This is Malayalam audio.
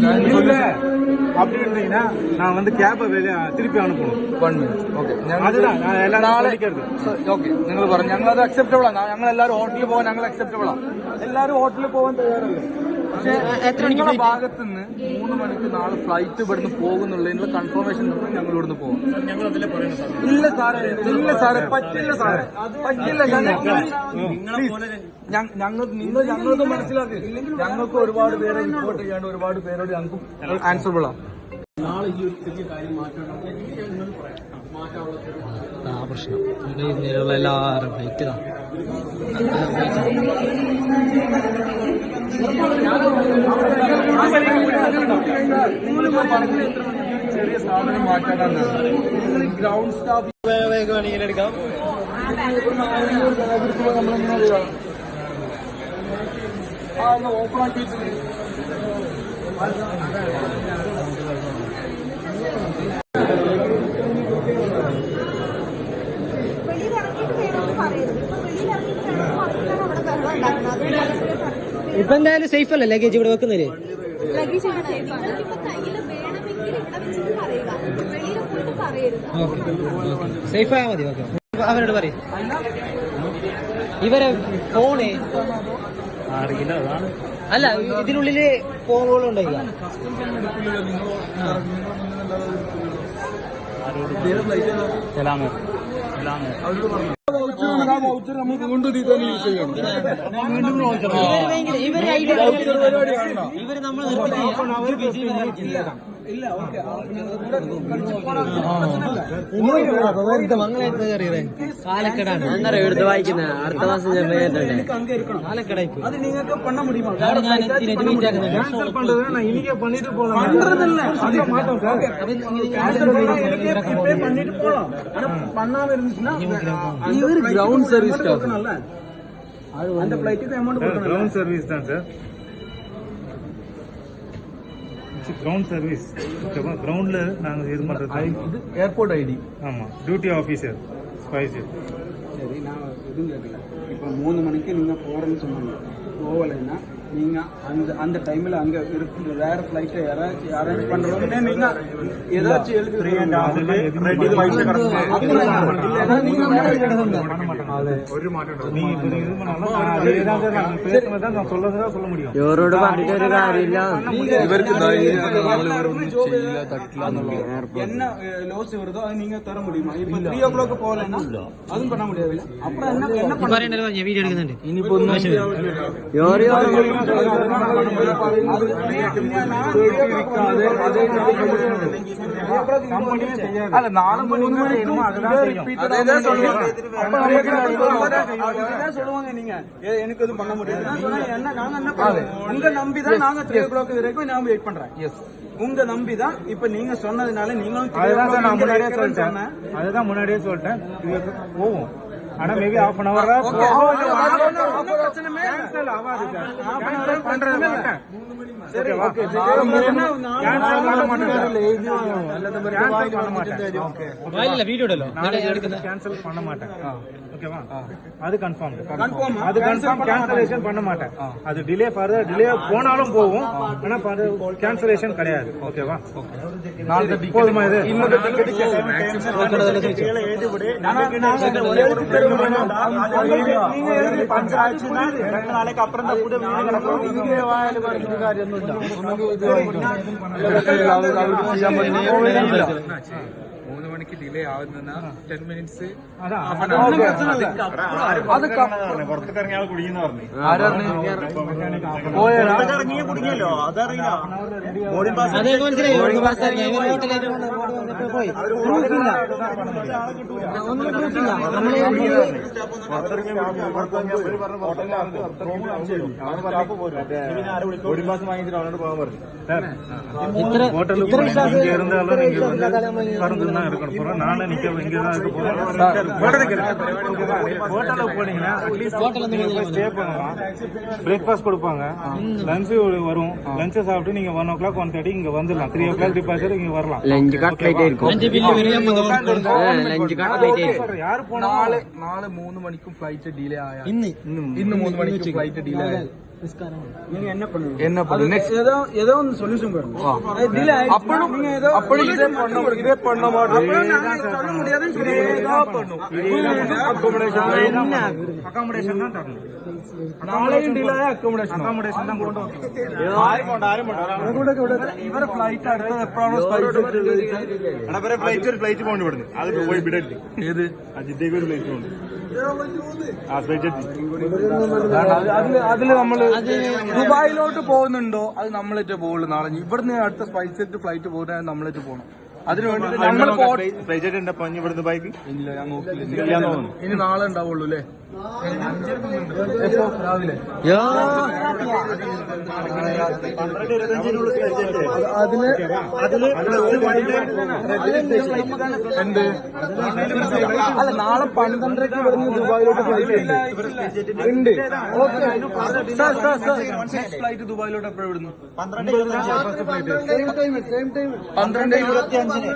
இல்ல அப்படி இருந்தீங்கன்னா நான் வந்து கேப்பை வெளியே திருப்பி அனுப்பணும் വൺ മിനിറ്റ് ഓക്കെ அதுதான் நான் எல்லாரும் നാളെ சொல்லிக்கிறது ഓക്കെ നിങ്ങൾ പറഞ്ഞു ഞങ്ങൾ അത് അക്സെപ്റ്റബിൾ ആണ് ഞങ്ങൾ എല്ലാവരും ഹോട്ടലിൽ പോകാൻ ഞങ്ങൾ അക്സെപ്റ്റബിൾ ആണ് എല്ലാവരും ഹോട്ടലിൽ പോകാൻ തയ്യാറല്ലേ പക്ഷേ നിങ്ങളുടെ ഭാഗത്ത് നിന്ന് മൂന്ന് മണിക്ക് നാളെ ഫ്ലൈറ്റ് ഇവിടുന്ന് പോകുന്നുള്ളതിനുള്ള കൺഫർമേഷൻ ഞങ്ങൾ ഇവിടുന്ന് പോകും ഇല്ല സാറേ ഇല്ല സാറേ പറ്റില്ല സാറേ. പറ്റില്ല ഞങ്ങൾ ഞങ്ങൾ നിങ്ങൾ ഞങ്ങൾക്ക് മനസ്സിലാക്കി. ഞങ്ങൾക്ക് ഒരുപാട് പേരെ റിപ്പോർട്ട് ചെയ്യാണ്ട് ഒരുപാട് പേരോട് ഞങ്ങൾക്ക് ആൻസറബിൾ ആണ് ആ പ്രശ്നം. ഇവിടെ ഇതിലുള്ള എല്ലാവരും ഫ്ലൈറ്റ് ഇതാ. ചെറിയ സാധനം മാറ്റാനാണ് നിങ്ങൾ ഗ്രൗണ്ട് സ്റ്റാഫ് വേണമെങ്കിൽ എടുക്കാം ആ ഒന്ന് ഓപ്പൺ ആക്കി വെച്ചിട്ട് വെളിയിലിറങ്ങിയിട്ട് വേണമെന്ന് പറയരുത് ഇപ്പൊ വെളിയിലിറങ്ങിയിട്ട് വേണമെന്ന് ഇപ്പൊ എന്തായാലും സേഫ് അല്ലേ ലഗേജ് ഇവിടെ വെക്കുന്നില്ലേ സേഫ് ആയാൽ മതി ഓക്കെ അവരോട് പറയും. ഇവരെ ഫോണ് അല്ല ഇതിനുള്ളിൽ ഫോണുകളും ഉണ്ടായില്ല. വൗച്ചർ നമ്മൾ വീണ്ടും ഇതിൽ തന്നെ യൂസ് ചെയ്യണം ഇവർ ഭയങ്കര ഇവർ ഐഡിയ ഇവർ നമ്മൾ കാലക്കടാണ് അങ്ങനെ എടുത്ത് വായിക്കുന്ന അടുത്ത മാസം കാലക്കടായി അത് നിങ്ങൾക്ക് പണ്ണ മുടിയുമോ ഞാൻ എത്തിയിട്ട് മീറ്റ് ആക്കുന്നുണ്ട് கேன்சல் பண்றது நான் இன்னைக்கே பண்ணிட்டு போலாம் பண்றதில்ல அது மாட்டோம் சார் இப்பே பண்ணிட்டு போலாம் ஆனா பண்ணாம இருந்துச்சுன்னா இவர் கிரவுண்ட் சர்வீஸ் ஸ்டாஃப் அந்த பிளைட்டுக்கு அமௌண்ட் கொடுக்கணும் கிரவுண்ட் சர்வீஸ் தான் சார் கிரவுண்ட் சர்வீஸ் ஓகேவா கிரவுண்ட்ல நாங்க இது பண்றது இது ஏர்போர்ட் ஐடி ஆமா டியூட்டி ஆபீசர் ஸ்பைஸ் சரி நான் எதுவும் கேட்கல இப்போ மூணு மணிக்கு நீங்க போறேன்னு சொன்னாங்க. போகலைன்னா நீங்க அந்த அந்த டைம்ல அங்க இருக்கு வேற ஃபிளைட் யாராச்சும் அரேஞ்ச் பண்றோம்னு நீங்க ஏதாச்சும் எழுதி ஒரு மாற்றம் நீங்க இப்ப இது பண்ணாலும் நான் அதேதான் சார் நான் பேசுனதை நான் சொல்லறதா சொல்ல முடியும் ഇവരോട് പറഞ്ഞിട്ട് ഒരു കാര്യമില്ല ഇവർക്ക് ചെയ്യില്ല തട്ടില്ല എന്നുള്ളത് என்ன லோஸ் வருதோ அது நீங்க தர முடியுமா இப்போ த்ரீ ஓ கிளாக் போகலைன்னா அதுவும் பண்ண முடியாது அப்புறம் என்ன என்ன பண்ண പറയണ്ടല്ലോ ഞാൻ വീഡിയോ എടുക്കുന്നുണ്ട് ഇനിയിപ്പോ ഒന്നും അല്ല அது நாலு மணி எனக்கு எதுவும் பண்ண முடியாது என்ன நாங்க என்ன பண்ணுவோம் உங்க நம்பிதான் நாங்க த்ரீ ஓ வரைக்கும் நாம வெயிட் பண்றேன் உங்க நம்பி தான் இப்ப நீங்க சொன்னதுனால நீங்களும் அதுதான் முன்னாடியே சொல்லிட்டேன் அதுதான் முன்னாடியே சொல்லிட்டேன் போவோம். ஆனா மேபி ஆஃப் அன் அவர் அது கன்ஃபார்ம் அது கன்ஃபார்ம் கேன்சலேஷன் பண்ண மாட்டேன். அது டிலே ஃபர்தர் டிலே போனாலும் போகும். ஆனா கேன்சலேஷன் கிடையாது. ஓகேவா போதுமா இது? நீங்க അപ്പുറം കൂടെ ആയാലും പറഞ്ഞിട്ട് കാര്യമൊന്നുമില്ല. ഒന്നെങ്കിൽ ഇത് ചെയ്യാൻ പറ്റില്ല മണിക്ക് ഡിലേ ആവുന്ന ടെൻ മിനിറ്റ്സ് ഒരു പറഞ്ഞു. ഇത്ര ഇത്ര വിശ്വാസം കയറുന്ന കാരണം போறோம். நானும் நிக்க இங்க தான் இருக்க போறோம். ஹோட்டலுக்கு போனீங்கன்னா அட்லீஸ்ட் ஸ்டே பண்ணலாம். பிரேக்ஃபாஸ்ட் கொடுப்பாங்க. லஞ்ச் வரும். லஞ்ச் சாப்பிட்டு நீங்க one o'clock one thirty இங்க வந்துடலாம். த்ரீ ஓ கிளாக் டிபாசிட் இங்க வரலாம். லஞ்ச் காட் லைட்டே இருக்கும். லஞ்ச் யார் போனாலும் நாலு மூணு மணிக்கும் ஃபிளைட் டிலே ஆயா இன்னும் இன்னும் மூணு மணிக்கு ஃபிளைட் டிலே ஆயா என்ன பண்ணுவீங்க என்ன பண்ணு நெக்ஸ்ட் ஏதோ ஏதோ ஒரு சொல்யூஷன் பண்ணணும் டிலே அப்பளும் அப்பளும் இதே பண்ண இதே பண்ண மாட்டோம் சொல்ல முடியாதுன்னு சொல்லி ஏதோ பண்ணும் അക്കോമഡേഷൻ தான் തരണം നാളെയും ഡിലേ അക്കോമഡേഷൻ അക്കോമഡേഷൻ தான் கொண்டு ഇവരെ ഫ്ലൈറ്റ് അടുത്ത എപ്പോഴാണോ ഫ്ലൈറ്റ് ഫ്ലൈറ്റ് ഒരു ഫ്ലൈറ്റ് പോകണ്ട ഇവിടുന്ന് അത് പോയി ഇവിടെ എത്തി ഏത് അജിത്തേക്ക് ഒരു ഫ്ലൈറ്റ് പോകുന്നു ആ ഫ്ലൈറ്റ് എത്തി അതിൽ നമ്മൾ ദുബായിലോട്ട് പോകുന്നുണ്ടോ അത് നമ്മളേറ്റ് പോകുള്ളൂ നാളെ. ഇവിടുന്ന് അടുത്ത സ്പൈസ് ഫ്ലൈറ്റ് പോകുന്ന നമ്മളേറ്റ് പോകണം അതിനു വേണ്ടി നമ്മൾ ഇവിടുന്ന് ബൈക്ക്? ഇല്ല ഞാൻ നോക്കില്ല. ഇനി നാളെ ഉണ്ടാവുള്ളൂ അല്ലേ? രാവിലെ എന്ത്? അല്ല നാളെ പന്ത്രണ്ടരക്ക് ഇവിടുന്ന് ദുബായിലോട്ട് ഫ്ലൈറ്റ് ഉണ്ട് ഉണ്ട്. Okay. Sir sir sir. Next flight ദുബായിലോട്ട് എപ്പോഴും ഇവിടുന്ന്? പന്ത്രണ്ട് ഇരുപത്തി അഞ്ചിന്